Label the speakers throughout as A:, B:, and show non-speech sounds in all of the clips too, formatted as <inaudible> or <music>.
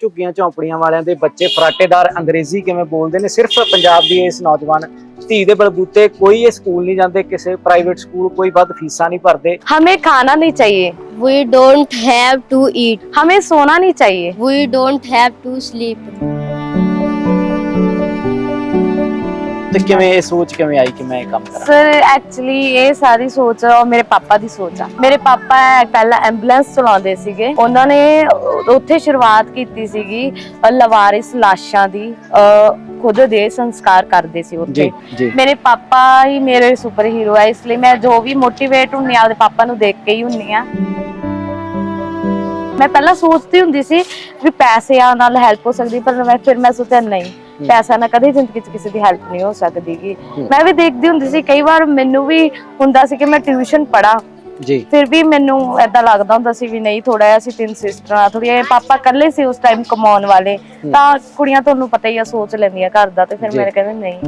A: ਝੁੱਗੀਆਂ ਝੌਂਪੜੀਆਂ ਵਾਲਿਆਂ ਦੇ ਬੱਚੇ ਫਰਾਟੇਦਾਰ ਅੰਗਰੇਜ਼ੀ ਕਿਵੇਂ ਬੋਲਦੇ ਨੇ ਸਿਰਫ ਪੰਜਾਬ ਦੀ ਇਸ ਨੌਜਵਾਨ ਧੀ ਦੇ ਬਲਬੂਤੇ ਕੋਈ ਇਹ ਸਕੂਲ ਨਹੀਂ ਜਾਂਦੇ ਕਿਸੇ ਪ੍ਰਾਈਵੇਟ ਸਕੂਲ ਕੋਈ ਵੱਧ ਫੀਸਾਂ ਨਹੀਂ ਭਰਦੇ
B: हमें खाना नहीं चाहिए
C: We don't have to eat.
B: हमें सोना नहीं चाहिए
C: We don't have to sleep.
A: ਤੇ ਕਿਵੇਂ ਇਹ ਸੋਚ ਕਿਵੇਂ ਆਈ ਕਿ ਮੈਂ ਇਹ ਕੰਮ ਕਰਾਂ?
B: ਸਰ ਐਕਚੁਅਲੀ ਇਹ ਸਾਰੀ ਸੋਚ ਉਹ ਮੇਰੇ ਪਾਪਾ ਦੀ ਸੋਚ ਆ। ਮੇਰੇ ਪਾਪਾ ਪਹਿਲਾਂ ਐਂਬੂਲੈਂਸ ਚਲਾਉਂਦੇ ਸੀਗੇ। ਉਹਨਾਂ ਨੇ ਉੱਥੇ ਸ਼ੁਰੂਆਤ ਕੀਤੀ ਸੀਗੀ ਲਵਾਰਿਸ ਲਾਸ਼ਾਂ ਦੀ ਖੁਦ ਦੇ ਸੰਸਕਾਰ ਕਰਦੇ ਸੀ ਉੱਥੇ। ਮੇਰੇ ਪਾਪਾ ਹੀ ਮੇਰੇ ਸੁਪਰ ਹੀਰੋ ਹੈ ਇਸ ਲਈ ਮੈਂ ਜੋ ਵੀ ਮੋਟੀਵੇਟ ਹੁੰਨੀ ਆ ਆਪਦੇ ਪਾਪਾ ਨੂੰ ਦੇਖ ਕੇ ਹੀ ਹੁੰਨੀ ਆ। ਮੈਂ ਪਹਿਲਾਂ ਸੋਚਦੀ ਹੁੰਦੀ ਸੀ ਵੀ ਪੈਸਿਆਂ ਨਾਲ ਹੈਲਪ ਹੋ ਸਕਦੀ ਪਰ ਮੈਂ ਫਿਰ ਮੈਂ ਸੋਚਿਆ ਨਹੀਂ। ਪੈਸਾ ਨਾਲ ਕਦੇ ਜ਼ਿੰਦਗੀ 'ਚ ਕਿਸੇ ਦੀ ਹੈਲਪ ਨਹੀਂ ਹੋ ਸਕਦੀ ਗੀ।
A: ਹੂੰ।
B: ਮੈਂ ਵੀ ਦੇਖਦੀ ਹੁੰਦੀ ਸੀ ਕਈ ਵਾਰ ਮੈਨੂੰ ਵੀ ਹੁੰਦਾ ਸੀ ਕਿ ਮੈਂ ਟਿਊਸ਼ਨ ਪੜਾਂ
A: ਜੀ।
B: ਫਿਰ ਵੀ ਮੈਨੂੰ ਐਦਾਂ ਲੱਗਦਾ ਹੁੰਦਾ ਸੀ ਵੀ ਨਹੀਂ ਥੋੜਾ ਜਿਹਾ ਅਸੀਂ ਤਿੰਨ ਸਿਸਟਰਾਂ ਥੋੜੀ ਪਾਪਾ ਇਕੱਲੇ ਸੀ ਉਸ ਟਾਈਮ ਕਮਾਉਣ ਵਾਲੇ। ਤਾਂ ਕੁੜੀਆਂ ਤੁਹਾਨੂੰ ਪਤਾ ਹੀ ਆ ਸੋਚ ਲੈਂਦੀਆਂ ਘਰ ਦਾ ਤੇ ਫਿਰ। ਮੇਰੇ ਕਹਿੰਦੇ ਨਹੀਂ।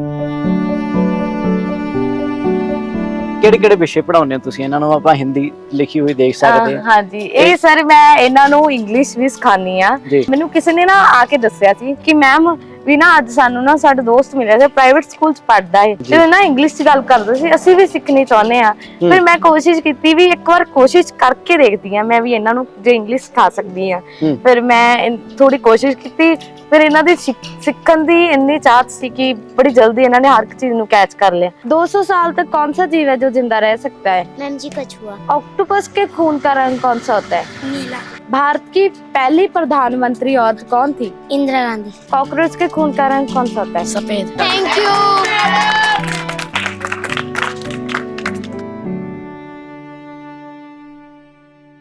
A: ਕਿਹੜੇ ਕਿਹੜੇ ਵਿਸ਼ੇ ਪੜਾਉਂਦੇ ਹੋ ਤੁਸੀਂ? ਇਹਨਾਂ ਨੂੰ ਆਪਾਂ ਹਿੰਦੀ ਲਿਖੀ ਹੋਈ ਦੇਖ ਸਕਦੇ
B: ਹਾਂ, ਹਾਂਜੀ। ਇਹ ਸਰ ਮੈਂ ਇਹਨਾਂ ਨੂੰ ਇੰਗਲਿਸ਼ ਵੀ ਸਿਖਾਨੀ ਆ ਮੈਨੂੰ ਕਿਸੇ ਨੇ ਨਾ ਆ ਕੇ ਦੱਸਿਆ ਸੀ ਕਿ ਮੈਮ ਵੀ ਨਾ ਅੱਜ ਸਾਨੂੰ ਨਾ ਸਾਡਾ ਦੋਸਤ ਮਿਲਿਆ ਸੀ ਪ੍ਰਾਈਵੇਟ ਸਕੂਲ ਚ ਪੜਦਾ ਹੈ
A: ਜੀ।
B: ਤੇ ਉਹ ਨਾ ਇੰਗਲਿਸ਼ ਚ ਗੱਲ ਕਰਦਾ ਸੀ ਅਸੀਂ ਵੀ ਸਿੱਖਣੀ ਚਾਹੁੰਦੇ ਆ
A: ਹੂੰ।
B: ਫਿਰ ਮੈਂ ਕੋਸ਼ਿਸ਼ ਕੀਤੀ ਵੀ ਇੱਕ ਵਾਰ ਕੋਸ਼ਿਸ਼ ਕਰਕੇ ਦੇਖਦੀ ਆ ਮੈਂ ਵੀ ਇਹਨਾਂ ਨੂੰ ਜੇ ਇੰਗਲਿਸ਼ ਸਿਖਾ ਸਕਦੀ ਆ
A: ਹੂੰ।
B: ਫਿਰ ਮੈਂ ਥੋੜੀ ਕੋਸ਼ਿਸ਼ ਕੀਤੀ ਫਿਰ ਇਹਨਾਂ ਦੀ ਸਿੱਖ- ਸਿੱਖਣ ਦੀ ਇੰਨੀ ਚਾਹਤ ਸੀ ਕਿ ਬੜੀ ਜਲਦੀ ਇਹਨਾਂ ਨੇ ਹਰ ਇੱਕ ਚੀਜ਼ ਨੂੰ ਕੈਚ ਕਰ ਲਿਆ 200 साल तक कौन सा जीव है जो जिंदा रह सकता है
C: मैम जी कछुआ
B: ऑक्टोपस के खून का रंग कौन सा होता है
C: नीला
B: भारत की पहली प्रधानमंत्री औरत कौन थी
C: इंदिरा गांधी
B: कॉकरोच के खून का रंग कौन सा होता है
C: सफेद थैंक यू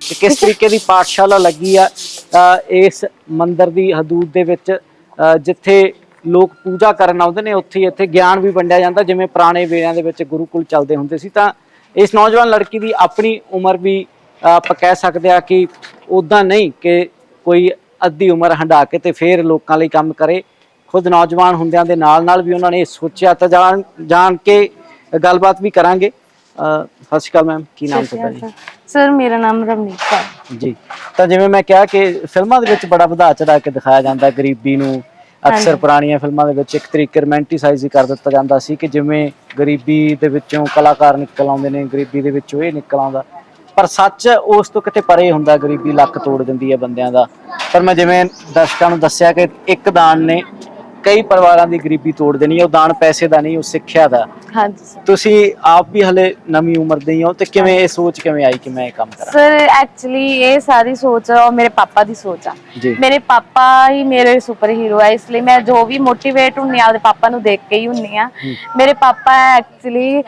A: ਤੇ ਕਿਸ ਤਰੀਕੇ ਦੀ ਪਾਠਸ਼ਾਲਾ ਲੱਗੀ ਆ ਅ, ਇਸ ਮੰਦਿਰ ਦੀ ਹਦੂਦ ਦੇ ਵਿੱਚ ਅ, ਜਿੱਥੇ ਲੋਕ ਪੂਜਾ ਕਰਨ ਆਉਂਦੇ ਨੇ ਉੱਥੇ ਹੀ ਇੱਥੇ ਗਿਆਨ ਵੀ ਵੰਡਿਆ ਜਾਂਦਾ ਜਿਵੇਂ ਪੁਰਾਣੇ ਵੇਲਿਆਂ ਦੇ ਵਿੱਚ ਗੁਰੂਕੁਲ ਚੱਲਦੇ ਹੁੰਦੇ ਸੀ ਤਾਂ ਇਸ ਨੌਜਵਾਨ ਲੜਕੀ ਦੀ ਆਪਣੀ ਉਮਰ ਵੀ ਅ, ਆਪਾਂ ਕਹਿ ਸਕਦੇ ਆ ਕਿ ਉਦਾਂ ਨਹੀਂ ਕਿ ਕੋਈ ਅੱਧੀ ਉਮਰ ਹੰਢਾ ਕੇ ਤੇ ਫੇਰ ਲੋਕਾਂ ਲਈ ਕੰਮ ਕਰੇ ਖੁਦ ਨੌਜਵਾਨ ਹੁੰਦਿਆਂ ਦੇ ਨਾਲ ਨਾਲ ਵੀ ਉਹਨਾਂ ਨੇ ਸੋਚਿਆ ਤਾਂ ਜਾਣ ਜਾਣ ਕੇ ਗੱਲਬਾਤ ਵੀ ਕਰਾਂਗੇ। ਸਤਿ ਸ਼੍ਰੀ ਅਕਾਲ ਮੈਮ ਕੀ ਨਾਮ ਤੁਹਾਡਾ ਜੀ?
B: ਸਰ। ਮੇਰਾ ਨਾਮ ਰਮਨੀਤ ਹੈ
A: ਜੀ। ਤਾਂ ਜਿਵੇਂ ਮੈਂ ਕਿਹਾ ਕਿ ਫਿਲਮਾਂ ਦੇ ਵਿੱਚ ਬੜਾ ਵਧਾ ਚੜਾ ਕੇ ਦਿਖਾਇਆ ਜਾਂਦਾ ਗਰੀਬੀ ਨੂੰ। ਅਕਸਰ
B: ਹਾਂਜੀ।
A: ਪੁਰਾਣੀਆਂ ਫਿਲਮਾਂ ਦੇ ਵਿੱਚ ਇੱਕ ਤਰੀਕੇ ਰੋਮਾਂਟਿਸਾਈਜ਼ ਹੀ ਕਰ ਦਿੱਤਾ ਜਾਂਦਾ ਸੀ ਕਿ ਜਿਵੇਂ ਗਰੀਬੀ ਦੇ ਵਿੱਚੋਂ ਕਲਾਕਾਰ ਨਿਕਲ ਆਉਂਦੇ ਨੇ ਗਰੀਬੀ ਦੇ ਵਿੱਚੋਂ ਇਹ ਨਿਕਲ ਆਉਂਦਾ। ਪਰ ਸੱਚ ਉਸ ਤੋਂ ਕਿਤੇ ਪਰੇ ਹੁੰਦਾ ਗਰੀਬੀ ਲੱਕ ਤੋੜ ਦਿੰਦੀ ਹੈ ਬੰਦਿਆਂ ਦਾ। ਪਰ ਮੈਂ ਜਿਵੇਂ ਦਰਸ਼ਕਾਂ ਨੂੰ ਦੱਸਿਆ ਕਿ ਇੱਕ ਦਾਨ ਨੇ ਕਈ ਪਰਿਵਾਰਾਂ ਦੀ ਗਰੀਬੀ ਤੋੜ ਦੇਣੀ ਹੈ ਉਹ ਦਾਨ ਪੈਸੇ ਦਾ ਨਹੀਂ ਉਹ ਸਿੱਖਿਆ ਦਾ।
B: ਹਾਂਜੀ ਸਰ।
A: ਤੁਸੀਂ ਆਪ ਵੀ ਹਲੇ ਨਵੀਂ ਉਮਰ ਦੇ ਹੀ ਹੋ ਤੇ ਕਿਵੇਂ ਇਹ ਸੋਚ ਕਿਵੇਂ ਆਈ ਕਿ ਮੈਂ ਇਹ ਕੰਮ ਕਰਾਂ?
B: ਸਰ ਐਕਚੁਅਲੀ ਇਹ ਸਾਰੀ ਸੋਚ ਉਹ ਮੇਰੇ ਪਾਪਾ ਦੀ ਸੋਚ ਆ।
A: ਜੀ।
B: ਮੇਰੇ ਪਾਪਾ ਹੀ ਮੇਰੇ ਸੁਪਰ ਹੀਰੋ ਹੈ ਇਸ ਲਈ ਮੈਂ ਜੋ ਵੀ ਮੋਟੀਵੇਟ ਹੁੰਨੀ ਆ ਆਪਦੇ ਪਾਪਾ ਨੂੰ ਦੇਖ ਕੇ ਹੀ ਹੁੰਨੀ ਆ
A: ਹੂੰ।
B: ਮੇਰੇ ਪਾਪਾ ਐਕਚੁਅਲੀ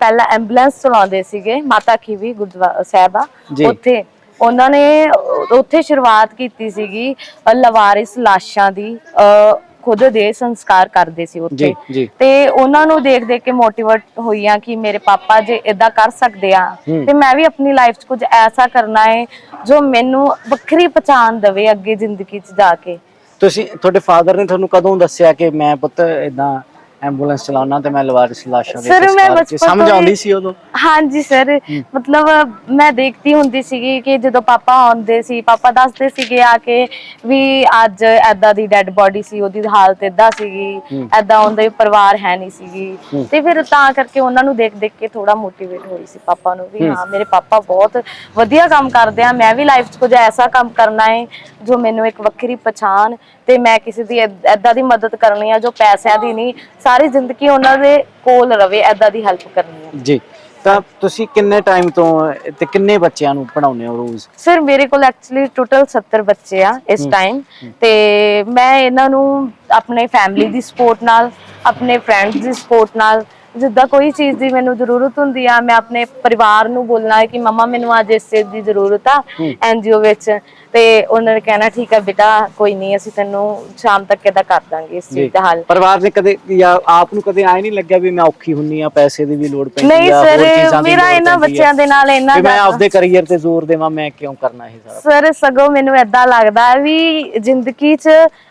B: ਪਹਿਲਾਂ ਐਂਬੂਲੈਂਸ ਚਲਾਉਂਦੇ ਸੀਗੇ ਮਾਤਾ ਖੀਵੀ ਗੁਰਦੁਆਰਾ ਸਾਹਿਬ। ਆ
A: ਜੀ।
B: ਉੱਥੇ ਉਹਨਾਂ ਨੇ ਅਹ, ਉੱਥੇ ਸ਼ੁਰੂਆਤ ਕੀਤੀ ਸੀਗੀ ਅਹ, ਲਵਾਰਿਸ ਲਾਸ਼ਾਂ ਦੀ ਅਹ, ਖੁਦ ਦੇ ਸੰਸਕਾਰ ਕਰਦੇ ਸੀ ਉੱਥੇ। ਤੇ ਉਹਨਾਂ ਨੂੰ ਦੇਖ ਦੇਖ ਕੇ ਮੋਟੀਵੇਟ ਹੋਈ ਆ ਕਿ ਮੇਰੇ ਪਾਪਾ ਜੇ ਇਦਾਂ ਕਰ ਸਕਦੇ ਆ। ਤੇ ਮੈਂ ਵੀ ਆਪਣੀ ਲਾਈਫ 'ਚ ਕੁਝ ਐਸਾ ਕਰਨਾ ਹੈ ਜੋ ਮੈਨੂੰ ਵੱਖਰੀ ਪਛਾਣ ਦੇਵੇ ਅੱਗੇ ਜ਼ਿੰਦਗੀ 'ਚ ਜਾ ਕੇ।
A: ਤੁਸੀਂ ਤੁਹਾਡੇ ਫਾਦਰ ਨੇ ਤੁਹਾਨੂੰ ਕਦੋਂ ਦੱਸਿਆ ਕਿ ਮੈਂ ਪੁੱਤ ਇਦਾਂ ਐਂਬੂਲੈਂਸ ਚਲਾਉਣਾ ਤੇ ਮੈਂ ਲਵਾਰਿਸ ਲਾਸ਼ਾਂ ਦੇ
B: ਮੈਂ ਬਚਪਨ
A: ਸਮਝ ਆਉਂਦੀ ਸੀ ਉਦੋਂ
B: ਹਾਂਜੀ ਸਰ ਮਤਲਬ ਮੈਂ ਦੇਖਦੀ ਹੁੰਦੀ ਸੀਗੀ ਕਿ ਜਦੋਂ ਪਾਪਾ ਆਉਂਦੇ ਸੀ ਪਾਪਾ ਦੱਸਦੇ ਸੀਗੇ ਆ ਕੇ ਵੀ ਅੱਜ ਐਦਾਂ ਦੀ ਡੈੱਡ ਬੋਡੀ ਸੀ ਉਹਦੀ ਹਾਲਤ ਏਦਾਂ ਸੀਗੀ। ਐਦਾਂ ਉਹਦਾ ਪਰਿਵਾਰ ਹੈ ਨਹੀਂ ਸੀਗੀ। ਤੇ ਫਿਰ ਤਾਂ ਕਰਕੇ ਉਹਨਾਂ ਨੂੰ ਦੇਖ ਦੇਖ ਕੇ ਥੋੜਾ ਮੋਟੀਵੇਟ ਹੋਈ ਸੀ ਪਾਪਾ ਨੂੰ ਵੀ।
A: ਹਾਂ
B: ਮੇਰੇ ਪਾਪਾ ਬਹੁਤ ਵਧੀਆ ਕੰਮ ਕਰਦੇ ਆ ਮੈਂ ਵੀ ਲਾਈਫ 'ਚ ਕੁਝ ਐਸਾ ਕੰਮ ਕਰਨਾ ਹੈ ਜੋ ਮੈਨੂੰ ਇੱਕ ਵੱਖਰੀ ਪਛਾਣ ਤੇ ਮੈਂ ਕਿਸੇ ਦੀ ਐਦਾਂ ਦੀ ਮਦਦ ਕਰਨੀ ਆ ਜੋ ਪੈਸਿਆਂ ਦੀ ਨਹੀਂ ਸਾਰੀ ਜ਼ਿੰਦਗੀ ਉਹਨਾਂ ਦੇ ਕੋਲ ਰਵੇ ਐਦਾਂ ਦੀ ਹੈਲਪ ਕਰਨੀ ਹੈ।
A: ਜੀ ਤਾਂ ਤੁਸੀਂ ਕਿੰਨੇ ਟਾਈਮ ਤੋਂ ਤੇ ਕਿੰਨੇ ਬੱਚਿਆਂ ਨੂੰ ਪੜਾਉਂਦੇ ਹੋ ਰੋਜ਼?
B: ਸਰ ਮੇਰੇ ਕੋਲ ਐਕਚੁਅਲੀ ਟੋਟਲ 70 ਬੱਚੇ ਆ ਇਸ ਟਾਈਮ ਤੇ ਮੈਂ ਇਹਨਾਂ ਨੂੰ ਆਪਣੇ ਫੈਮਿਲੀ ਦੀ ਸਪੋਰਟ ਨਾਲ ਆਪਣੇ ਫਰੈਂਡਸ ਦੀ ਸਪੋਰਟ ਨਾਲ ਜਿੱਦਾਂ ਕੋਈ ਚੀਜ਼ ਦੀ ਮੈਨੂੰ ਜ਼ਰੂਰਤ ਹੁੰਦੀ ਆ ਮੈਂ ਆਪਣੇ ਪਰਿਵਾਰ ਨੂੰ ਬੋਲਣਾ ਹੈ ਕਿ ਮਮਾ ਮੈਨੂੰ ਅੱਜ ਇਸ ਚੀਜ਼ ਦੀ ਜ਼ਰੂਰਤ ਆ। ਐਨਜੀਓ ਵਿੱਚ ਤੇ ਉਹਨਾਂ ਨੇ ਕਹਿਣਾ ਠੀਕ ਆ ਬੇਟਾ ਕੋਈ ਨਹੀਂ ਅਸੀਂ ਤੈਨੂੰ ਸ਼ਾਮ ਤੱਕ ਇਹਦਾ ਕਰ ਦਾਂਗੇ ਇਸ ਚੀਜ਼ ਦਾ ਹੱਲ
A: ਪਰਿਵਾਰ ਨੇ ਕਦੇ ਜਾਂ ਆਪ ਨੂੰ ਕਦੇ ਆਏ ਨਹੀਂ ਲੱਗਿਆ ਵੀ ਮੈਂ ਔਖੀ ਹੁੰਨੀ ਆ ਪੈਸੇ ਦੀ ਵੀ ਲੋੜ ਪੈਂਦੀ ਆ ਹੋਰ ਚੀਜ਼ਾਂ ਦੀ
B: ਮੇਰਾ ਇਹਨਾਂ। ਬੱਚਿਆਂ ਦੇ ਨਾਲ
A: ਵੀ ਮੈਂ ਆਪਦੇ ਕੈਰੀਅਰ ਤੇ ਜ਼ੋਰ ਦੇਵਾਂ ਮੈਂ ਕਿਉਂ ਕਰਨਾ ਇਹ ਸਾਰਾ
B: ਸਰ ਸਗੋਂ ਮੈਨੂੰ ਏਦਾਂ ਲੱਗਦਾ ਵੀ ਜ਼ਿੰਦਗੀ 'ਚ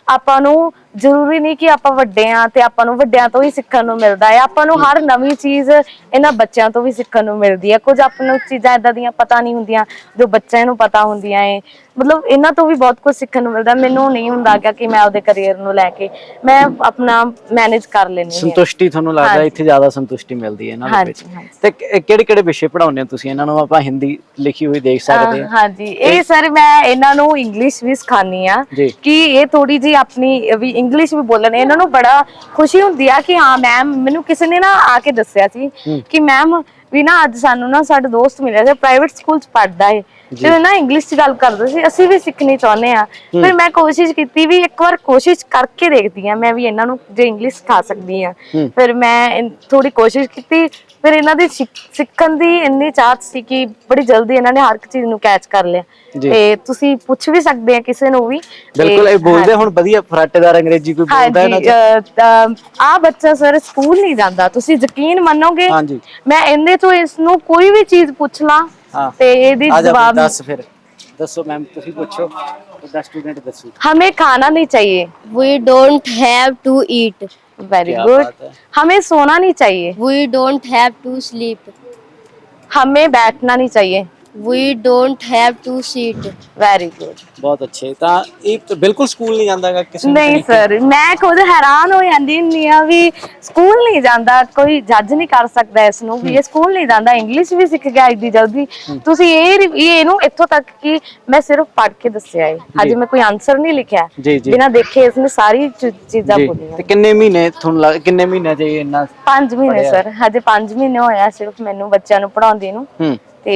B: ਆਪਾਂ ਨੂੰ ਜ਼ਰੂਰੀ ਨਹੀਂ ਕਿ ਆਪਾਂ ਵੱਡੇ ਆ ਤੇ ਆਪਾਂ ਨੂੰ ਵੱਡਿਆਂ ਤੋਂ ਹੀ ਸਿੱਖਣ ਨੂੰ ਮਿਲਦਾ ਹੈ। ਆਪਾਂ ਨੂੰ ਹਰ ਨਵੀਂ ਚੀਜ਼ ਇਹਨਾਂ ਬੱਚਿਆਂ ਤੋਂ ਵੀ ਸਿੱਖਣ ਨੂੰ ਮਿਲਦੀ ਹੈ। ਕੁਝ ਆਪਾਂ ਨੂੰ ਚੀਜ਼ਾਂ ਇਦਾਂ ਦੀਆਂ ਪਤਾ ਨਹੀਂ ਹੁੰਦੀਆਂ ਜੋ ਬੱਚਿਆਂ ਨੂੰ ਪਤਾ ਹੁੰਦੀਆਂ ਏ। ਮਤਲਬ ਇਹਨਾਂ ਤੋਂ ਵੀ ਬਹੁਤ ਕੁਝ ਸਿੱਖਣ ਨੂੰ ਮਿਲਦਾ। ਮੈਨੂੰ ਨਹੀਂ ਹੁੰਦਾ ਕਿ ਮੈਂ ਆਪਦੇ ਕੈਰੀਅਰ ਨੂੰ ਲੈ ਕੇ ਮੈਂ ਆਪਣਾ ਮੈਨੇਜ ਕਰ ਲੈਣੀ ਹੈ।
A: ਸੰਤੁਸ਼ਟੀ ਤੁਹਾਨੂੰ ਲੱਗਦਾ
B: ਹਾਂਜੀ।
A: ਇੱਥੇ ਜ਼ਿਆਦਾ ਸੰਤੁਸ਼ਟੀ ਮਿਲਦੀ ਹੈ ਇਹਨਾਂ ਦੇ ਵਿੱਚ?
B: ਹਾਂਜੀ।
A: ਤੇ ਕਿਹੜੇ ਕਿਹੜੇ ਵਿਸ਼ੇ ਪੜਾਉਂਦੇ ਹੋ ਤੁਸੀਂ? ਇਹਨਾਂ ਨੂੰ ਆਪਾਂ ਹਿੰਦੀ ਲਿਖੀ ਹੋਈ ਦੇਖ ਸਕਦੇ
B: ਹਾਂ,
A: ਹਾਂ
B: ਹਾਂਜੀ। ਇਹ ਸਰ ਮੈਂ ਇਹਨਾਂ ਨੂੰ ਇੰਗਲਿਸ਼ ਵੀ ਸਿਖਾਨੀ ਆ
A: ਜੀ।
B: ਕਿ ਇਹ ਥੋੜੀ ਜੀ ਆਪਣੀ ਵੀ ਇੰਗਲਿਸ਼ ਵੀ ਬੋਲਣ। ਇਹਨਾਂ ਨੂੰ ਬੜਾ ਖੁਸ਼ੀ ਹੁੰਦੀ ਆ ਕਿ ਹਾਂ ਮੈਮ ਮੈਨੂੰ ਕਿਸੇ ਨੇ ਨਾ ਆ ਕੇ ਦੱਸਿਆ ਸੀ ਕਿ ਮੈਮ ਵੀ ਨਾ ਅੱਜ ਸਾਨੂੰ ਨਾ ਸਾਡਾ ਦੋਸਤ ਮਿਲਿਆ ਸੀ ਪ੍ਰਾਈਵੇਟ ਸਕੂਲ ਚ ਪੜਦਾ ਏ। ਉਹ ਨਾ ਇੰਗਲਿਸ਼ ਚ ਗੱਲ ਕਰਦੇ ਸੀ ਅਸੀਂ ਵੀ ਸਿੱਖਣੀ ਚਾਹੁੰਦੇ ਆ ਫਿਰ ਮੈਂ ਕੋਸ਼ਿਸ਼ ਕੀਤੀ ਵੀ ਇੱਕ ਵਾਰ ਕੋਸ਼ਿਸ਼ ਕਰਕੇ ਦੇਖਦੀ ਆ ਮੈਂ ਵੀ ਇਹਨਾਂ ਨੂੰ ਜੇ ਇੰਗਲਿਸ਼ ਸਿਖਾ ਸਕਦੀ ਆ ਫਿਰ ਮੈਂ ਥੋੜੀ ਕੋਸ਼ਿਸ਼ ਕੀਤੀ ਫਿਰ ਇਹਨਾਂ ਦੀ ਸਿੱਖ- ਸਿੱਖਣ ਦੀ ਇੰਨੀ ਚਾਹਤ ਸੀ ਕਿ ਬੜੀ ਜਲਦੀ ਇਹਨਾਂ ਨੇ ਹਰ ਇੱਕ ਚੀਜ਼ ਨੂੰ ਕੈਚ ਕਰ ਲਿਆ। ਤੇ ਤੁਸੀਂ ਪੁੱਛ ਵੀ ਸਕਦੇ ਆ ਕਿਸੇ ਨੂੰ ਵੀ
A: ਬਿਲਕੁਲ ਇਹ ਬੋਲਦੇ ਹੁਣ ਵਧੀਆ ਫਰਾਟੇਦਾਰ ਅੰਗਰੇਜ਼ੀ ਕੋਈ ਬੋਲਦਾ
B: ਹਾਂਜੀ
A: ਚ?
B: ਆ ਬੱਚਾ ਸਰ ਸਕੂਲ ਨਹੀਂ ਜਾਂਦਾ ਤੁਸੀਂ ਯਕੀਨ ਮੰਨੋਗੇ। ਮੈਂ ਇਹਦੇ ਤੋਂ ਇਸ ਨੂੰ ਕੋਈ ਵੀ ਚੀਜ਼ ਪੁੱਛ ਲਾਂ
A: ਹਾਂ।
B: ਤੇ ਇਹਦੀ
A: ਆ ਜਾ
B: ਜਵਾਬ
A: ਦੱਸ ਫਿਰ ਦੱਸੋ ਮੈਮ ਤੁਸੀਂ ਪੁੱਛੋ ਉਹਦਾ ਸਟੂਡੈਂਟ ਦੱਸੋ
B: हमें खाना नहीं चाहिए
C: We don't have to eat.
B: Very
A: क्या
B: गुड
A: बात है।
B: हमें सोना नहीं चाहिए
C: We don't have to sleep.
B: हमें बैठना नहीं चाहिए
C: we don't have to sit
B: very good
A: ਬਹੁਤ ਅੱਛੇ। ਤਾਂ ਇਹ ਤਾਂ ਬਿਲਕੁਲ ਸਕੂਲ ਨਹੀਂ ਜਾਂਦਾਗਾ ਕਿਸੇ
B: ਨਹੀਂ ਸਰ ਮੈਂ ਖੁਦ ਹੈਰਾਨ ਹੋ ਜਾਂਦੀ ਹੁੰਦੀ ਆ ਵੀ ਸਕੂਲ ਨਹੀਂ ਜਾਂਦਾ ਕੋਈ ਜੱਜ ਨਹੀਂ ਕਰ ਸਕਦਾ ਇਸ ਨੂੰ ਵੀ ਇਹ ਸਕੂਲ ਨਹੀਂ ਜਾਂਦਾ ਇੰਗਲਿਸ਼ ਵੀ ਸਿੱਖ ਗਿਆ ਇੱਡੀ ਜਲਦੀ। ਤੁਸੀਂ ਇਹ ਇਹਨੂੰ ਇੱਥੋਂ ਤੱਕ ਕਿ ਮੈਂ ਸਿਰਫ ਪੜ ਕੇ ਦੱਸਿਆ ਹੈ ਹਜੇ ਮੈਂ ਕੋਈ ਆਨਸਰ ਨਹੀਂ ਲਿਖਿਆ। ਬਿਨਾ ਦੇਖੇ ਇਸ ਨੇ ਸਾਰੀ ਚੀਜ਼ਾਂ
A: ਜੀ।
B: ਬੋਲੀਆਂ
A: ਤੇ ਕਿੰਨੇ ਮਹੀਨੇ ਤੁਹਾਨੂੰ ਲੱਗ ਕਿੰਨੇ ਮਹੀਨੇ ਜੇ ਇੰਨਾ
B: 5 ਮਹੀਨੇ ਸਰ। ਹਜੇ 5 ਮਹੀਨੇ ਹੋਇਆ ਸਿਰਫ ਮੈਨੂੰ ਬੱਚਿਆਂ ਨੂੰ ਪੜਾਉਂਦੇ ਨੂੰ। ਤੇ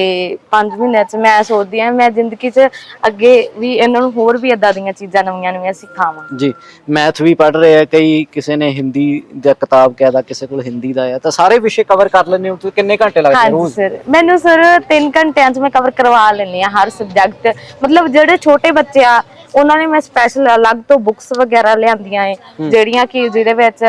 B: 5 ਮਹੀਨਿਆਂ ਚ ਮੈਂ ਸੋਚਦੀ ਆ ਮੈਂ ਜ਼ਿੰਦਗੀ ਚ ਅੱਗੇ ਵੀ ਇਹਨਾਂ ਨੂੰ ਹੋਰ ਵੀ ਇਦਾਂ ਦੀਆਂ ਚੀਜ਼ਾਂ ਨਵੀਆਂ ਨਵੀਆਂ ਸਿਖਾਵਾਂ।
A: ਜੀ ਮੈਥ ਵੀ ਪੜ੍ਹ ਰਹੇ ਆ ਕਈ ਕਿਸੇ ਨੇ ਹਿੰਦੀ ਦਾ ਕਿਤਾਬ ਕਹਿਦਾ ਕਿਸੇ ਕੋਲ ਹਿੰਦੀ ਦਾ ਆ ਤਾਂ ਸਾਰੇ ਵਿਸ਼ੇ ਕਵਰ ਕਰ ਲੈਂਦੇ ਹੋ ਤੁਸੀਂ ਕਿੰਨੇ ਘੰਟੇ ਲੱਗਦੇ ਰੋਜ਼?
B: ਸਰ ਮੈਨੂੰ ਸਰ 3 ਘੰਟਿਆਂ ਚ ਮੈਂ ਕਵਰ ਕਰਵਾ ਲੈਂਦੀ ਆ ਹਰ ਸਬਜੈਕਟ ਮਤਲਬ ਜਿਹੜੇ ਛੋਟੇ ਬੱਚੇ ਆ ਉਹਨਾਂ ਨੇ ਮੈਂ ਸਪੈਸ਼ਲ ਅਲੱਗ ਤੋਂ ਬੁੱਕਸ ਵਗੈਰਾ ਲਿਆਂਦੀਆਂ ਏ ਜਿਹੜੀਆਂ ਕਿ ਜਿਹਦੇ ਵਿੱਚ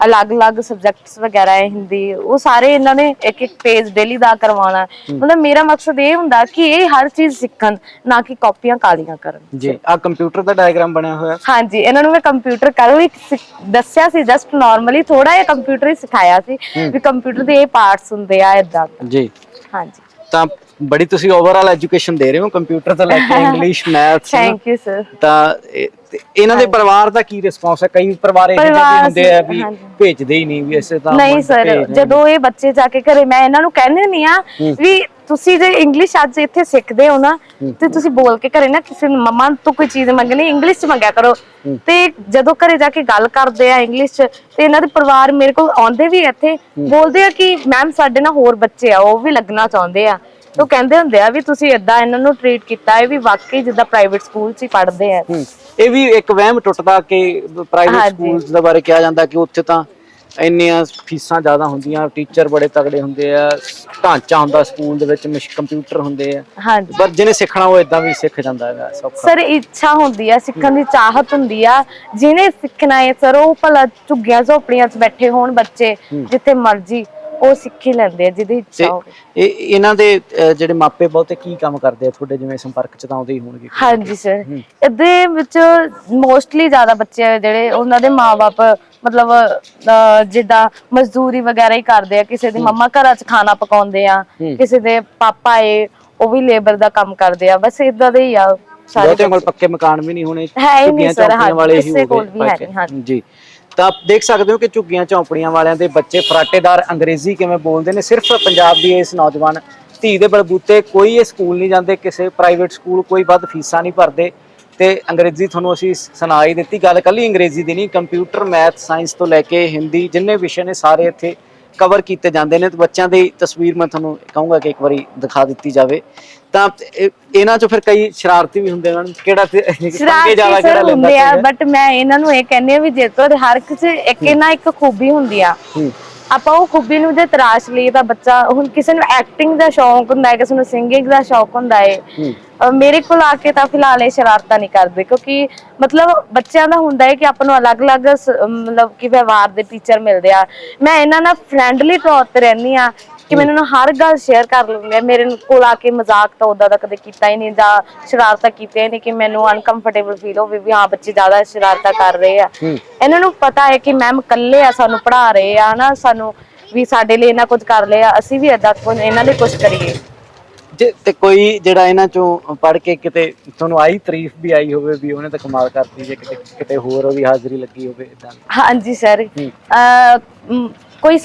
B: ਅਲੱਗ-ਅਲੱਗ ਸਬਜੈਕਟਸ ਵਗੈਰਾ ਹੈ ਹਿੰਦੀ ਉਹ ਸਾਰੇ ਇਹਨਾਂ ਨੇ ਇੱਕ ਇੱਕ ਪੇਜ ਡੇਲੀ ਦਾ ਕਰਵਾਉਣਾ। ਹੈ। ਮਤਲਬ ਮੇਰਾ ਮਕਸਦ ਇਹ ਹੁੰਦਾ ਕਿ ਇਹ ਹਰ ਚੀਜ਼ ਸਿੱਖਣ ਨਾ ਕਿ ਕਾਪੀਆਂ ਕਾਲੀਆਂ ਕਰਨ।
A: ਜੀ ਆ ਕੰਪਿਊਟਰ ਦਾ ਡਾਇਗਰਾਮ ਬਣਿਆ ਹੋਇਆ।
B: ਹਾਂਜੀ ਇਹਨਾਂ ਨੂੰ ਮੈਂ ਕੰਪਿਊਟਰ ਕੱਲ ਵੀ ਸਿਖ- ਦੱਸਿਆ ਸੀ ਜਸਟ ਨਾਰਮਲੀ ਥੋੜਾ ਜਿਹਾ ਕੰਪਿਊਟਰ ਹੀ ਸਿਖਾਇਆ ਸੀ ਵੀ ਕੰਪਿਊਟਰ ਦੇ ਇਹ ਪਾਰਟਸ ਹੁੰਦੇ ਆ ਇਦਾਂ
A: ਜੀ।
B: ਹਾਂਜੀ।
A: ਤਾਂ ਬੜੀ ਤੁਸੀਂ ਓਵਰਆਲ ਐਜੂਕੇਸ਼ਨ ਦੇ ਰਹੇ ਹੋ ਕੰਪਿਊਟਰ ਤੋਂ ਲੈ ਕੇ English maths
B: thank you sir
A: ਤਾਂ ਇਹ- ਤੇ ਇਹਨਾਂ ਦੇ ਪਰਿਵਾਰ ਦਾ ਕੀ ਰਿਸਪੌਂਸ ਹੈ? ਕਈ ਪਰਿਵਾਰ ਇਹੋ ਜਿਹੇ ਵੀ
B: ਪਰਿਵਾਰ
A: ਹੁੰਦੇ ਆ ਵੀ
B: ਹਾਂਜੀ।
A: ਭੇਜਦੇ ਹੀ ਨਹੀਂ ਵੀ ਇਸੇ ਤਾਂ
B: ਨਹੀਂ ਸਰ
A: ਭੇਜ ਰਹੇ ਨੇ।
B: ਜਦੋਂ ਇਹ ਬੱਚੇ ਜਾ ਕੇ ਘਰੇ ਮੈਂ ਇਹਨਾਂ ਨੂੰ ਕਹਿੰਦੀ ਹੁੰਦੀ ਆ ਵੀ ਤੁਸੀਂ ਜੇ ਇੰਗਲਿਸ਼ ਅੱਜ ਇੱਥੇ ਸਿੱਖਦੇ ਹੋ ਨਾ ਤੇ ਤੁਸੀਂ ਬੋਲ ਕੇ ਘਰੇ ਨਾ ਕਿਸੇ ਨੂੰ ਮੰਮਾ ਤੋਂ ਕੋਈ ਚੀਜ਼ ਮੰਗਣੀ ਇੰਗਲਿਸ਼ ਚ ਮੰਗਿਆ ਕਰੋ। ਤੇ ਜਦੋਂ ਘਰੇ ਜਾ ਕੇ ਗੱਲ ਕਰਦੇ ਆ ਇੰਗਲਿਸ਼ ਚ ਤੇ ਇਹਨਾਂ ਦੇ ਪਰਿਵਾਰ ਮੇਰੇ ਕੋਲ ਆਉਂਦੇ ਵੀ ਇੱਥੇ ਬੋਲਦੇ ਆ ਕਿ ਮੈਮ ਸਾਡੇ ਨਾਲ ਹੋਰ ਬੱਚੇ ਆ ਉਹ ਵੀ ਲੱਗਣਾ ਚਾਹੁੰਦੇ ਆ। ਉਹ ਕਹਿੰਦੇ ਹੁੰਦੇ ਆ ਵੀ ਤੁਸੀਂ ਇਦਾਂ ਇਹਨਾਂ ਨੂੰ ਟ੍ਰੀਟ ਕੀਤਾ ਹੈ ਵੀ ਵਾਕਈ ਜਿੱਦਾਂ ਪ੍ਰਾਈਵੇਟ ਸਕੂਲ ਚ ਹੀ ਪੜ੍ਹਦੇ ਆ।
A: ਹੂੰ। ਇਹ ਵੀ ਇੱਕ ਵਹਿਮ ਟੁੱਟਦਾ ਕਿ ਪ੍ਰਾਈਵੇਟ
B: ਹਾਂਜੀ।
A: ਸਕੂਲਸ ਦੇ ਬਾਰੇ ਕਿਹਾ ਜਾਂਦਾ ਕਿ ਉੱਥੇ ਤਾਂ ਇੰਨੀਆਂ ਫੀਸਾਂ ਜ਼ਿਆਦਾ ਹੁੰਦੀਆਂ ਟੀਚਰ ਬੜੇ ਤਗੜੇ ਹੁੰਦੇ ਆ ਢਾਂਚਾ ਹੁੰਦਾ ਸਕੂਲ ਦੇ ਵਿੱਚ ਮਸ਼ ਕੰਪਿਊਟਰ ਹੁੰਦੇ ਆ।
B: ਹਾਂਜੀ।
A: ਪਰ ਜਿਹਨੇ ਸਿੱਖਣਾ ਉਹ ਇਦਾਂ ਵੀ ਸਿੱਖ ਜਾਂਦਾ ਹੈਗਾ ਸੌਖਾ।
B: ਸਰ ਇੱਛਾ ਹੁੰਦੀ ਆ ਸਿੱਖਣ ਦੀ ਚਾਹਤ ਹੁੰਦੀ ਆ। ਜਿਹਨੇ ਸਿੱਖਣਾ ਹੈ ਸਰ ਉਹ ਭਲਾ ਝੁੱਗੀਆਂ ਝੋਪੜੀਆਂ 'ਚ ਬੈਠੇ ਹੋਣ ਬੱਚੇ ਜਿੱਥੇ ਮਰਜ਼ੀ ਉਹ ਸਿੱਖ ਹੀ ਲੈਂਦੇ ਆ ਜਿਹਦੀ
A: ਤੇ
B: ਇੱਛਾ ਹੋਵੇ।
A: ਇਹ ਇਹਨਾਂ ਦੇ ਅਹ, ਜਿਹੜੇ ਮਾਪੇ ਬਹੁਤੇ ਕੀ ਕੰਮ ਕਰਦੇ ਆ ਤੁਹਾਡੇ? ਜਿਵੇਂ ਸੰਪਰਕ ਚ ਤਾਂ ਆਉਂਦੇ ਹੀ ਹੋਣਗੇ।
B: ਹਾਂਜੀ ਸਰ ਇਹਦੇ ਵਿੱਚ ਮੋਸਟਲੀ ਜ਼ਿਆਦਾ ਬੱਚੇ ਆ ਜਿਹੜੇ ਉਹਨਾਂ ਦੇ ਮਾਪੇ ਮਤਲਬ ਅਹ, ਜਿੱਦਾਂ ਮਜ਼ਦੂਰੀ ਵਗੈਰਾ ਹੀ ਕਰਦੇ ਆ। ਕਿਸੇ ਦੀ ਮੰਮਾ ਘਰਾਂ 'ਚ ਖਾਣਾ ਪਕਾਉਂਦੇ ਆ ਕਿਸੇ ਦੇ ਪਾਪਾ ਏ ਉਹ ਵੀ ਲੇਬਰ ਦਾ ਕੰਮ ਕਰਦੇ ਆ। ਬਸ ਇਦਾਂ ਦੇ ਹੀ ਆ ਸਾਰੇ
A: ਕੋਲ ਪੱਕੇ ਮਕਾਨ ਵੀ ਨਹੀਂ ਹੋਣੇ
B: ਹੈ ਹੀ ਨਹੀਂ
A: ਝੁੱਗੀਆਂ ਵਾਲੇ ਹੀ
B: ਕਿਸੇ
A: ਹੋਗੇ
B: ਕੋਲ ਵੀ ਹੈ ਨਹੀਂ, ਹਾਂਜੀ।
A: ਜੀ। ਤਾਂ ਆਪ ਦੇਖ ਸਕਦੇ ਹੋ ਕਿ ਝੁੱਗੀਆਂ ਝੌਂਪੜੀਆਂ ਵਾਲਿਆਂ ਦੇ ਬੱਚੇ ਫਰਾਟੇਦਾਰ ਅੰਗਰੇਜ਼ੀ ਕਿਵੇਂ ਬੋਲਦੇ ਨੇ। ਸਿਰਫ ਪੰਜਾਬ ਦੀ ਇਸ ਨੌਜਵਾਨ ਧੀ ਦੇ ਬਲਬੂਤੇ ਕੋਈ ਇਹ ਸਕੂਲ ਨਹੀਂ ਜਾਂਦੇ, ਕਿਸੇ ਪ੍ਰਾਈਵੇਟ ਸਕੂਲ ਕੋਈ ਵੱਧ ਫੀਸਾਂ ਨਹੀਂ ਭਰਦੇ। ਤੇ ਅੰਗਰੇਜ਼ੀ ਤੁਹਾਨੂੰ ਅਸੀਂ ਸੁਣਾ ਹੀ ਦਿੱਤੀ। ਗੱਲ ਕੱਲੀ ਅੰਗਰੇਜ਼ੀ ਦੀ ਨਹੀਂ, ਕੰਪਿਊਟਰ, ਮੈਥ, ਸਾਇੰਸ ਤੋਂ ਲੈ ਕੇ ਹਿੰਦੀ, ਜਿੰਨੇ ਵਿਸ਼ੇ ਨੇ ਸਾਰੇ ਇੱਥੇ ਕਵਰ ਕੀਤੇ ਜਾਂਦੇ ਨੇ ਤੇ ਬੱਚਿਆਂ ਦੀ ਤਸਵੀਰ ਮੈਂ ਤੁਹਾਨੂੰ ਕਹੂੰਗਾ ਕਿ ਇੱਕ ਵਾਰੀ ਦਿਖਾ ਦਿੱਤੀ ਜਾਵੇ। ਤਾਂ ਇਹ- ਇਹਨਾਂ ਚੋਂ ਫਿਰ ਕਈ ਸ਼ਰਾਰਤੀ ਵੀ ਹੁੰਦੇ ਹਨ। ਕਿਹੜਾ ਤੇ-
B: ਸ਼ਰਾਰਤੀ
A: ਜ਼ਿਆਦਾ
B: ਸਰ
A: ਕਿਹੜਾ ਲੈਂਦਾ
B: ਹੁੰਦੇ ਆ? ਬਟ ਮੈਂ ਇਹਨਾਂ ਨੂੰ ਇਹ ਕਹਿੰਦੀ ਆ ਵੀ ਜੇ ਤੁਹਾਡੇ ਹਰ ਇੱਕ 'ਚ ਇੱਕ ਨਾ ਇੱਕ ਖੂਬੀ ਹੁੰਦੀ ਆ।
A: ਹੂੰ।
B: ਆਪਾਂ ਉਹ ਖੂਬੀ ਨੂੰ ਜੇ ਤਰਾਸ਼ ਲਈਏ ਤਾਂ ਬੱਚਾ ਹੁਣ ਕਿਸੇ ਨੂੰ ਐਕਟਿੰਗ ਦਾ ਸ਼ੌਂਕ ਹੁੰਦਾ ਹੈ ਕਿਸੇ ਨੂੰ ਸਿੰਗਿੰਗ ਦਾ ਸ਼ੌਂਕ ਹੁੰਦਾ ਹੈ। ਮੇਰੇ ਕੋਲ ਆ ਕੇ ਤਾਂ ਫਿਲਹਾਲ ਇਹ ਸ਼ਰਾਰਤਾਂ ਨਹੀਂ ਕਰਦੇ ਕਿਉਂਕਿ ਮਤਲਬ ਬੱਚਿਆਂ ਦਾ ਹੁੰਦਾ ਹੈ ਕਿ ਆਪਾਂ ਨੂੰ ਅਲੱਗ-ਅਲੱਗ ਮਤਲਬ ਕਿ ਵਿਵਹਾਰ ਦੇ ਟੀਚਰ ਮਿਲਦੇ ਆ। ਮੈਂ ਇਹਨਾਂ ਨਾਲ ਫ੍ਰੈਂਡਲੀ ਤੌਰ ਤੇ ਰਹਿੰਦੀ ਆ ਕਿ ਮੈਨੂੰ ਨਾ ਹਰ ਗੱਲ ਸ਼ੇਅਰ ਕਰ ਲੈਂਦੇ ਆ ਮੇਰੇ ਕੋਲ ਆ ਕੇ ਮਜ਼ਾਕ ਤਾਂ ਉਦਾਂ ਦਾ ਕਦੇ ਕੀਤਾ ਹੀ ਨਹੀਂ ਜਾਂ ਸ਼ਰਾਰਤਾਂ ਕੀਤੀਆਂ ਹੀ ਨਹੀਂ ਕਿ ਮੈਨੂੰ ਅਨਕੰਫਰਟੇਬਲ ਫੀਲ ਹੋਵੇ ਵੀ ਹਾਂ ਬੱਚੇ ਜ਼ਿਆਦਾ ਸ਼ਰਾਰਤਾਂ ਕਰ ਰਹੇ ਆ। ਇਹਨਾਂ ਨੂੰ ਪਤਾ ਹੈ ਕਿ ਮੈਮ ਇਕੱਲੇ ਆ ਸਾਨੂੰ ਪੜ੍ਹਾ ਰਹੇ ਆ ਨਾ ਸਾਨੂੰ ਵੀ ਸਾਡੇ ਲਈ ਇਹਨਾਂ ਕੁਝ ਕਰ ਲਿਆ ਅਸੀਂ ਵੀ ਕੁਝ ਇਹਨਾਂ ਲਈ ਕੁਝ ਕਰੀਏ।
A: ਜੇ ਤੇ ਕੋਈ ਜਿਹੜਾ ਇਹਨਾਂ ਚੋਂ ਪੜ ਕੇ ਕਿਤੇ ਤੁਹਾਨੂੰ ਆਈ ਤਾਰੀਫ ਵੀ ਆਈ ਹੋਵੇ ਵੀ ਉਹਨੇ ਤਾਂ ਕਮਾਲ ਕਰਤੀ ਜੇ ਕਿਤੇ ਕਿਤੇ ਹੋਰ ਉਹਦੀ ਹਾਜ਼ਰੀ ਲੱਗੀ ਹੋਵੇ ਇਦਾਂ
B: ਹਾਂਜੀ ਸਰ। ਕੋਈ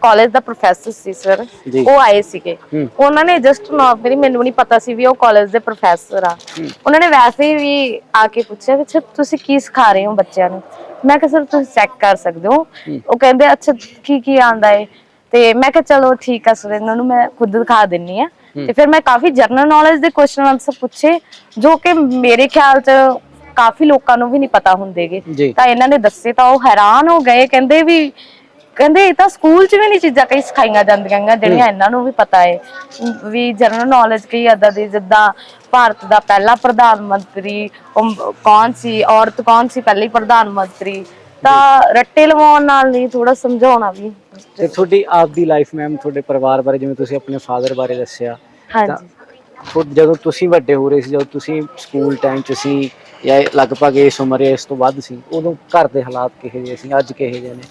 B: ਕਾਲਜ ਦਾ ਪ੍ਰੋਫੈਸਰ ਸੀ ਸਰ। ਉਹ ਆਏ ਸੀਗੇ। ਉਹਨਾਂ ਨੇ ਜਸਟ ਮੇਰੀ ਮੈਨੂੰ ਨਹੀਂ ਪਤਾ ਸੀ ਵੀ ਉਹ ਕਾਲਜ ਦੇ ਪ੍ਰੋਫੈਸਰ ਆ। ਉਹਨਾਂ ਨੇ ਵੈਸੇ ਵੀ ਆ ਕੇ ਪੁੱਛਿਆ ਅੱਛਾ ਤੁਸੀਂ ਕੀ ਸਿਖਾ ਰਹੇ ਹੋ ਬੱਚਿਆਂ ਨੂੰ ਮੈਂ ਕਿਹਾ ਸਰ ਤੁਸੀਂ ਚੈੱਕ ਕਰ ਸਕਦੇ ਹੋ। ਉਹ ਕਹਿੰਦੇ ਅੱਛਾ ਕੀ ਕੀ ਆਂਦਾ ਏ ਤੇ ਮੈਂ ਕਿਹਾ ਚਲੋ ਠੀਕ ਆ ਸਰ ਇਹਨਾਂ ਨੂੰ ਮੈਂ ਖੁਦ ਦਿਖਾ ਦਿੰਨੀ ਆ। ਤੇ ਫਿਰ ਮੈਂ ਕਾਫੀ ਜਰਨਲ ਨੌਲੇਜ ਦੇ ਕੁਐਸਚਨ ਆਨਸਰ ਪੁੱਛੇ ਜੋ ਕਿ ਮੇਰੇ ਖਿਆਲ ਚ ਕਾਫੀ ਲੋਕਾਂ ਨੂੰ ਵੀ ਨਹੀਂ ਪਤਾ ਹੁੰਦੇਗੇ। ਤਾਂ ਇਹਨਾਂ ਨੇ ਦੱਸੇ ਤਾਂ ਉਹ ਹੈਰਾਨ ਹੋ ਗਏ ਕਹਿੰਦੇ ਵੀ ਕਹਿੰਦੇ ਇਹ ਤਾਂ ਸਕੂਲ 'ਚ ਵੀ ਨਹੀਂ ਚੀਜ਼ਾਂ ਕਈ ਸਿਖਾਈਆਂ ਜਾਂਦੀਆਂ ਗੀਆਂ ਜਿਹੜੀਆਂ ਇਹਨਾਂ ਨੂੰ ਵੀ ਪਤਾ ਹੈ ਵੀ ਜਨਰਲ ਨੌਲੇਜ ਕਈ ਏਦਾਂ ਦੀ ਜਿੱਦਾਂ ਭਾਰਤ ਦਾ ਪਹਿਲਾ ਪ੍ਰਧਾਨ ਮੰਤਰੀ ਕੌਣ ਸੀ ਔਰਤ ਕੌਣ ਸੀ ਪਹਿਲੀ ਪ੍ਰਧਾਨ ਮੰਤਰੀ ਤਾਂ ਰੱਟੇ ਲਵਾਉਣ ਨਾਲ ਨਹੀਂ ਥੋੜਾ ਸਮਝਾਉਣਾ ਵੀ।
A: ਤੇ ਤੁਹਾਡੀ ਆਪ ਦੀ ਲਾਈਫ ਮੈਮ ਤੁਹਾਡੇ ਪਰਿਵਾਰ ਬਾਰੇ ਜਿਵੇਂ ਤੁਸੀਂ ਆਪਣੇ ਫਾਦਰ ਬਾਰੇ ਦੱਸਿਆ
B: ਹਾਂਜੀ।
A: ਤੁਹਾ- ਜਦੋਂ ਤੁਸੀਂ ਵੱਡੇ ਹੋ ਰਹੇ ਸੀ ਜਦੋਂ ਤੁਸੀਂ ਸਕੂਲ ਟਾਈਮ 'ਚ ਸੀ ਜਾਂ ਲਗਭਗ ਇਸ ਉਮਰ ਜਾਂ ਇਸ ਤੋਂ ਵੱਧ ਸੀ ਉਦੋਂ ਘਰ ਦੇ ਹਾਲਾਤ ਕਿਹੋ ਜਿਹੇ ਸੀ ਅੱਜ ਕਿਹੋ ਜਿਹੇ ਨੇ?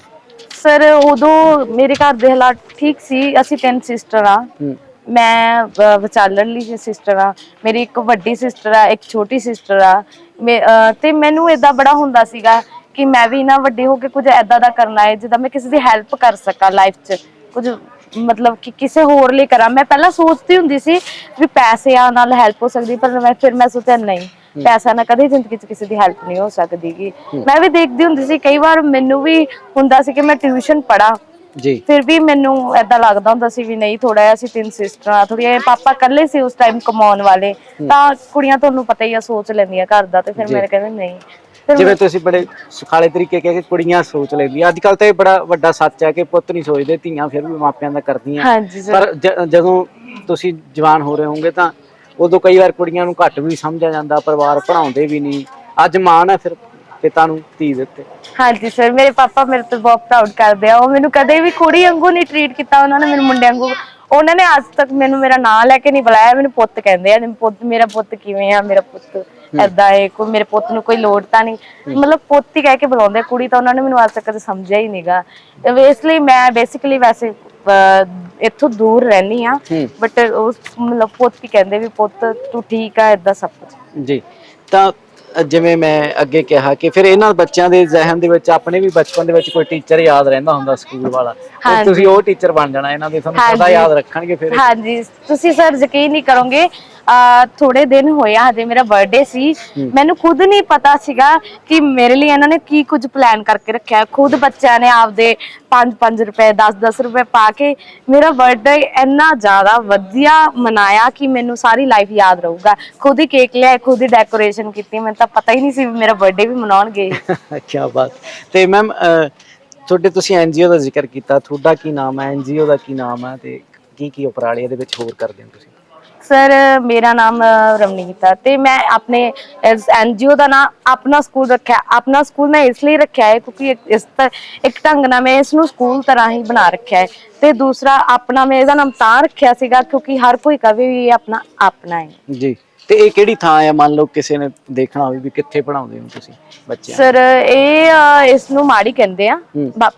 B: ਸਰ ਉਦੋਂ ਮੇਰੇ ਘਰ ਦੇ ਹਾਲਾਤ ਠੀਕ ਸੀ ਅਸੀਂ ਤਿੰਨ ਸਿਸਟਰ ਆ।
A: ਹੂੰ।
B: ਮੈਂ ਅਹ, ਵਿਚਾਲੜਲੀ ਸਿਸਟਰ ਆ। ਮੇਰੀ ਇੱਕ ਵੱਡੀ ਸਿਸਟਰ ਆ ਇੱਕ ਛੋਟੀ ਸਿਸਟਰ ਆ। ਮੈਂ ਅਹ, ਤੇ ਮੈਨੂੰ ਇਦਾਂ ਬੜਾ ਹੁੰਦਾ ਸੀਗਾ ਕਿ ਮੈਂ ਵੀ ਨਾ ਵੱਡੀ ਹੋ ਕੇ ਕੁਝ ਐਦਾਂ ਦਾ ਕਰਨਾ ਹੈ ਜਿੱਦਾਂ ਮੈਂ ਕਿਸੇ ਦੀ ਹੈਲਪ ਕਰ ਸਕਾਂ ਲਾਈਫ 'ਚ। ਕੁਝ ਮਤਲਬ ਕਿ ਕਿਸੇ ਹੋਰ ਲਈ ਕਰਾਂ। ਮੈਂ ਪਹਿਲਾਂ ਸੋਚਦੀ ਹੁੰਦੀ ਸੀ ਵੀ ਪੈਸਿਆਂ ਨਾਲ ਹੈਲਪ ਹੋ ਸਕਦੀ ਪਰ ਮੈਂ ਫਿਰ ਮੈਂ ਸੋਚਿਆ ਨਹੀਂ। ਪੈਸਾ ਨਾਲ ਕਦੇ ਜ਼ਿੰਦਗੀ 'ਚ ਕਿਸੇ ਦੀ ਹੈਲਪ ਨਹੀਂ ਹੋ ਸਕਦੀ ਗੀ। ਮੈਂ ਵੀ ਦੇਖਦੀ ਹੁੰਦੀ ਸੀ ਕਈ ਵਾਰ ਮੈਨੂੰ ਵੀ ਹੁੰਦਾ ਸੀ ਕਿ ਮੈਂ ਟਿਊਸ਼ਨ ਪੜਾਂ
A: ਜੀ।
B: ਫਿਰ ਵੀ ਮੈਨੂੰ ਏਦਾਂ ਲੱਗਦਾ ਹੁੰਦਾ ਸੀ ਵੀ ਨਹੀਂ ਥੋੜਾ ਜਿਹਾ ਅਸੀਂ ਤਿੰਨ ਸਿਸਟਰਾਂ ਥੋੜੀਆਂ ਪਾਪਾ ਇਕੱਲੇ ਸੀ ਉਸ ਟਾਈਮ ਕਮਾਉਣ ਵਾਲੇ। ਤਾਂ ਕੁੜੀਆਂ ਤੁਹਾਨੂੰ ਪਤਾ ਹੀ ਆ ਸੋਚ ਲੈਂਦੀਆਂ ਘਰ ਦਾ ਤੇ ਫਿਰ। ਮੇਰੇ ਕਹਿੰਦੇ ਨਹੀਂ।
A: ਜਿਵੇਂ ਤੁਸੀਂ ਬੜੇ ਸੁਖਾਲੇ ਤਰੀਕੇ ਕਹਿ ਕੇ ਕੁੜੀਆਂ ਸੋਚ ਲੈਂਦੀਆਂ। ਅੱਜ ਕੱਲ ਤਾਂ ਇਹ ਬੜਾ ਵੱਡਾ ਸੱਚ ਹੈ ਕਿ ਪੁੱਤ ਨਹੀਂ ਸੋਚਦੇ ਧੀਆਂ ਫਿਰ ਵੀ ਮਾਪਿਆਂ ਦਾ ਕਰਦੀਆਂ।
B: ਹਾਂਜੀ ਸਰ।
A: ਪਰ ਜ- ਜਦੋਂ ਤੁਸੀਂ ਜਵਾਨ ਹੋ ਰਹੇ ਹੋਵੋਗੇ ਤਾਂ ਉਦੋਂ ਕਈ ਵਾਰ ਕੁੜੀਆਂ ਨੂੰ ਘੱਟ ਵੀ ਸਮਝਿਆ ਜਾਂਦਾ ਪਰਿਵਾਰ ਪੜਾਉਂਦੇ ਵੀ ਨਹੀਂ। ਅੱਜ ਮਾਣ ਹੈ ਫਿਰ ਪਿਤਾ ਨੂੰ ਧੀ ਦੇ ਉੱਤੇ
B: ਹਾਂਜੀ ਸਰ ਮੇਰੇ ਪਾਪਾ ਮੇਰੇ ਤੋਂ ਬਹੁਤ ਪ੍ਰਾਊਡ ਕਰਦੇ ਆ। ਉਹ ਮੈਨੂੰ ਕਦੇ ਵੀ ਕੁੜੀ ਵਾਂਗੂ ਨਹੀਂ ਟਰੀਟ ਕੀਤਾ ਉਹਨਾਂ ਨੇ ਮੈਨੂੰ ਮੁੰਡੇ ਵਾਂਗੂ। ਉਹਨਾਂ ਨੇ ਅੱਜ ਤੱਕ ਮੈਨੂੰ ਮੇਰਾ ਨਾਂ ਲੈ ਕੇ ਨਹੀਂ ਬੁਲਾਇਆ ਮੈਨੂੰ ਪੁੱਤ ਕਹਿੰਦੇ ਆ ਪੁੱਤ ਮੇਰਾ ਪੁੱਤ ਕਿਵੇਂ ਆ ਮੇਰਾ ਪੁੱਤ? ਐਦਾਂ ਹੈ ਕੋਈ ਮੇਰੇ ਪੁੱਤ ਨੂੰ ਕੋਈ ਲੋੜ ਤਾਂ ਨਹੀਂ। ਮਤਲਬ ਪੁੱਤ ਕਹਿ ਕੇ ਬੁਲਾਉਂਦੇ ਕੁੜੀ ਤਾਂ ਉਹਨਾਂ ਨੇ ਮੈਨੂੰ ਅੱਜ ਤੱਕ ਕਦੇ ਸਮਝਿਆ ਹੀ ਨਹੀਂਗਾ ਇਸ ਲਈ ਮੈਂ ਬੇਸਿਕਲੀ ਵੈਸੇ ਇੱਥੋਂ ਦੂਰ ਰਹਿਨੀ ਆ। ਬਟ ਉਸ ਮਤਲਬ ਪੁੱਤ ਕਹਿੰਦੇ ਵੀ ਪੁੱਤ ਤੂੰ ਠੀਕ ਆ ਐਦਾਂ ਸਭ ਕੁਝ
A: ਜੀ। ਤਾਂ ਜਿਵੇਂ ਮੈਂ ਅੱਗੇ ਕਿਹਾ ਕਿ ਫਿਰ ਇਹਨਾਂ ਬੱਚਿਆਂ ਦੇ ਜ਼ਿਹਨ ਦੇ ਵਿੱਚ ਆਪਣੇ ਵੀ ਬਚਪਨ ਦੇ ਵਿੱਚ ਕੋਈ ਟੀਚਰ ਯਾਦ ਰਹਿੰਦਾ ਹੁੰਦਾ ਸਕੂਲ ਵਾਲਾ। ਤੁਸੀਂ ਉਹ ਟੀਚਰ ਬਣ ਜਾਣਾ ਇਹਨਾਂ ਦੇ ਤੁਹਾਨੂੰ ਸਦਾ। ਯਾਦ ਰੱਖਣਗੇ ਫਿਰ।
B: ਹਾਂਜੀ। ਤੁਸੀਂ ਸਰ ਯਕੀਨ ਨਹੀਂ ਕਰੋਗੇ ਥੋੜੇ ਦਿਨ ਹੋਇਆ ਹਜੇ ਮੇਰਾ ਬਰਥਡੇ ਸੀ। ਮੈਨੂੰ ਖੁਦ ਨਹੀਂ ਪਤਾ ਸੀਗਾ ਕਿ ਮੇਰੇ ਲਈ ਇਹਨਾਂ ਨੇ ਕੀ ਕੁਝ ਪਲਾਨ ਕਰਕੇ ਰੱਖਿਆ। ਹੈ। ਖੁਦ ਬੱਚਿਆਂ ਨੇ ਆਪਦੇ 5-5 ਰੁਪਏ 10-10 ਰੁਪਏ ਪਾ ਕੇ ਮੇਰਾ ਬਰਥਡੇ ਇੰਨਾ ਜ਼ਿਆਦਾ ਵਧੀਆ ਮਨਾਇਆ ਕਿ ਮੈਨੂੰ ਸਾਰੀ ਲਾਈਫ ਯਾਦ ਰਹੂਗਾ। ਖੁਦ ਹੀ ਕੇਕ ਲਿਆਏ ਖੁਦ ਹੀ ਡੈਕੋਰੇਸ਼ਨ ਕੀਤੀ। ਮੈਨੂੰ ਤਾਂ ਪਤਾ ਹੀ ਨਹੀਂ ਸੀ ਵੀ ਮੇਰਾ ਬਰਥਡੇ ਵੀ ਮਨਾਉਣਗੇ। <laughs>
A: ਕੀ ਬਾਤ। ਤੇ ਮੈਮ ਤੁਹਾਡੇ ਤੁਸੀਂ ਐਨਜੀਓ ਦਾ ਜ਼ਿਕਰ ਕੀਤਾ। ਤੁਹਾਡਾ ਕੀ ਨਾਮ ਹੈ? ਐਨਜੀਓ ਦਾ ਕੀ ਨਾਮ ਹੈ? ਤੇ ਕੀ ਕੀ ਉਪਰਾਲੇ ਇਹਦੇ ਵਿੱਚ ਹੋਰ ਕਰਦੇ ਹੋ ਤੁਸੀਂ?
B: ਸਰ ਮੇਰਾ ਨਾਮ ਅ, ਰਵਨੀਤ ਹੈ ਤੇ ਮੈਂ ਆਪਣੇ ਐਨਜੀਓ ਦਾ ਨਾਮ ਆਪਣਾ ਸਕੂਲ ਰੱਖਿਆ ਆਪਣਾ ਸਕੂਲ ਮੈਂ ਇਸ ਲਈ ਰੱਖਿਆ ਹੈ ਕਿਉਂਕਿ ਇਸ ਇੱਕ ਢੰਗ ਨਾਲ ਮੈਂ ਇਸ ਨੂੰ ਸਕੂਲ ਤਰ੍ਹਾਂ ਹੀ ਬਣਾ ਰੱਖਿਆ ਹੈ ਤੇ ਦੂਸਰਾ ਆਪਣਾ ਮੈਂ ਇਹਦਾ ਨਾਮ ਤਾਂ ਰੱਖਿਆ ਸੀਗਾ ਕਿਉਂਕਿ ਹਰ ਕੋਈ ਕਵੇ ਵੀ ਇਹ ਆਪਣਾ ਆਪਣਾ ਹੈ।
A: ਜੀ ਤੇ ਇਹ ਕਿਹੜੀ ਥਾਂ ਹੈ? ਮੰਨ ਲਓ ਕਿਸੇ ਨੇ ਦੇਖਣਾ ਹੋਵੇ ਵੀ ਕਿੱਥੇ ਪੜਾਉਂਦੇ ਹੋ ਤੁਸੀਂ ਬੱਚਿਆਂ
B: ਸਰ ਇਹ ਇਸ ਨੂੰ ਮਾੜੀ ਕਹਿੰਦੇ ਆ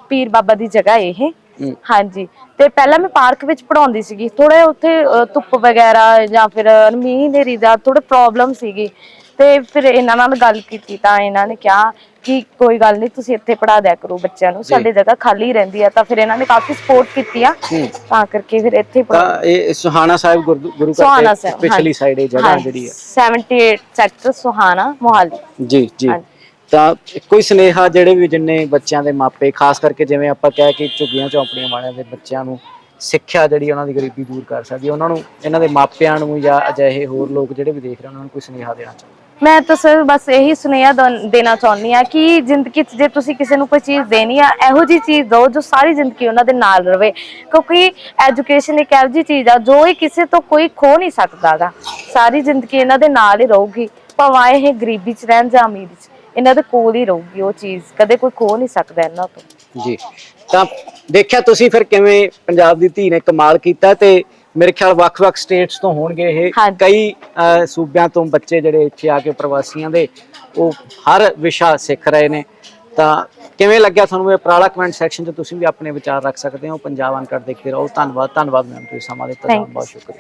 B: ਪੀਰ ਬਾਬਾ ਦੀ ਜਗ੍ਹਾ ਇਹ
A: ਹੂੰ।
B: ਹਾਂਜੀ। ਤੇ ਪਹਿਲਾਂ ਮੈਂ ਪਾਰਕ ਵਿੱਚ ਪੜਾਉਂਦੀ ਸੀਗੀ। ਥੋੜਾ ਉੱਥੇ ਅ, ਧੁੱਪ ਵਗੈਰਾ ਜਾਂ ਫਿਰ ਮੀਂਹ ਹਨੇਰੀ ਦਾ ਥੋੜਾ ਪ੍ਰੋਬਲਮ ਸੀਗੀ। ਤੇ ਫਿਰ ਇਹਨਾਂ ਨਾਲ ਗੱਲ ਕੀਤੀ ਤਾਂ ਇਹਨਾਂ ਨੇ ਕਿਹਾ ਕਿ ਕੋਈ ਗੱਲ ਨਹੀਂ ਤੁਸੀਂ ਇੱਥੇ ਪੜਾ ਦਿਆ ਕਰੋ ਬੱਚਿਆਂ ਨੂੰ। ਸਾਡੀ ਜਗ੍ਹਾ ਖਾਲੀ ਰਹਿੰਦੀ ਆ। ਤਾਂ ਫਿਰ ਇਹਨਾਂ ਨੇ ਕਾਫੀ ਸਪੋਰਟ ਕੀਤੀ ਆ
A: ਹੂੰ।
B: ਤਾਂ ਕਰਕੇ ਫਿਰ ਇੱਥੇ ਪੜਾ
A: ਤਾਂ ਇਹ ਸੁਹਾਣਾ ਸਾਹਿਬ ਗੁਰਦੁ- ਗੁਰੂ
B: ਸੁਹਾਣਾ
A: ਘਰ ਦੇ
B: ਸਾਹਿਬ,
A: ਪਿਛਲੀ। ਸਾਈਡ ਇਹ ਜਗ੍ਹਾ ਜਿਹੜੀ ਹੈ
B: 78 ਸੈਕਟਰ ਸੁਹਾਣਾ ਮੋਹਾਲੀ।
A: ਜੀ ਜੀ।
B: ਹਾਂਜੀ।
A: ਤਾਂ ਕੋਈ ਸਨੇਹਾ ਜਿਹੜੇ ਵੀ ਜਿੰਨੇ ਬੱਚਿਆਂ ਦੇ ਮਾਪੇ, ਖਾਸ ਕਰਕੇ ਜਿਵੇਂ ਆਪਾਂ ਕਹਿ ਕੇ ਝੁੱਗੀਆਂ ਝੌਂਪੜੀਆਂ ਵਾਲਿਆਂ ਦੇ ਬੱਚਿਆਂ ਨੂੰ ਸਿੱਖਿਆ ਜਿਹੜੀ ਉਹਨਾਂ ਦੀ ਗਰੀਬੀ ਦੂਰ ਕਰ ਸਕਦੀ ਹੈ, ਉਹਨਾਂ ਨੂੰ, ਇਹਨਾਂ ਦੇ ਮਾਪਿਆਂ ਨੂੰ ਜਾਂ ਅਜਿਹੇ ਹੋਰ ਲੋਕ ਜਿਹੜੇ ਵੀ ਦੇਖ ਰਹੇ ਉਹਨਾਂ ਨੂੰ ਕੋਈ ਸਨੇਹਾ ਦੇਣਾ ਚਾਹੁੰਦੇ?
B: ਮੈਂ ਤਾਂ ਸਰ ਬਸ ਇਹੀ ਸੁਨੇਹਾ ਦਨ- ਦੇਣਾ ਚਾਹੁੰਦੀ ਆ ਕਿ ਜ਼ਿੰਦਗੀ 'ਚ ਜੇ ਤੁਸੀਂ ਕਿਸੇ ਨੂੰ ਕੋਈ ਚੀਜ਼ ਦੇਣੀ ਆ, ਇਹੋ ਜੀ ਚੀਜ਼ ਦਿਓ ਜੋ ਸਾਰੀ ਜ਼ਿੰਦਗੀ ਉਹਨਾਂ ਦੇ ਨਾਲ ਰਵੇ। ਕਿਉਂਕਿ ਐਜੂਕੇਸ਼ਨ ਇੱਕ ਇਹੋ ਜਿਹੀ ਚੀਜ਼ ਆ, ਜੋ ਇਹ ਕਿਸੇ ਤੋਂ ਕੋਈ ਖੋ ਨਹੀਂ ਸਕਦਾਗਾ ਸਾਰੀ ਜ਼ਿੰਦਗੀ ਇਹਨਾਂ ਦੇ ਨਾਲ ਹੀ ਰਹੂਗੀ। ਭਾਵੇਂ ਇਹ ਗਰੀਬੀ 'ਚ ਰਹਿਣ ਜਾਂ ਅਮੀਰੀ 'ਚ। ਇਹਨਾਂ ਦੇ ਕੋਲ ਹੀ ਰਹੂਗੀ ਉਹ ਚੀਜ਼ ਕਦੇ ਕੋਈ ਖੋ ਨਹੀਂ ਸਕਦਾ ਇਹਨਾਂ ਤੋਂ।
A: ਜੀ। ਤਾਂ ਦੇਖਿਆ ਤੁਸੀਂ ਫਿਰ ਕਿਵੇਂ ਪੰਜਾਬ ਦੀ ਧੀ ਨੇ ਕਮਾਲ ਕੀਤਾ ਤੇ ਮੇਰੇ ਖਿਆਲ ਵੱਖ-ਵੱਖ ਸਟੇਟਸ ਤੋਂ ਹੋਣਗੇ ਇਹ।
B: ਹਾਂਜੀ।
A: ਕਈ ਸੂਬਿਆਂ ਤੋਂ ਬੱਚੇ ਜਿਹੜੇ ਇੱਥੇ ਆ ਕੇ ਪ੍ਰਵਾਸੀਆਂ ਦੇ ਉਹ ਹਰ ਵਿਸ਼ਾ ਸਿੱਖ ਰਹੇ ਨੇ। ਤਾਂ ਕਿਵੇਂ ਲੱਗਿਆ ਤੁਹਾਨੂੰ ਇਹ ਉਪਰਾਲਾ? ਕਮੈਂਟ ਸੈਕਸ਼ਨ 'ਚ ਤੁਸੀਂ ਵੀ ਆਪਣੇ ਵਿਚਾਰ ਰੱਖ ਸਕਦੇ ਹੋ। ਪੰਜਾਬ ਅਨਕਟ ਦੇਖਦੇ ਰਹੋ। ਧੰਨਵਾਦ ਧੰਨਵਾਦ ਮੈਮ ਤੁਸੀਂ ਸਮਾਂ ਦਿੱਤਾ।
B: Thank you.
A: ਬਹੁਤ ਸ਼ੁਕਰੀਆ।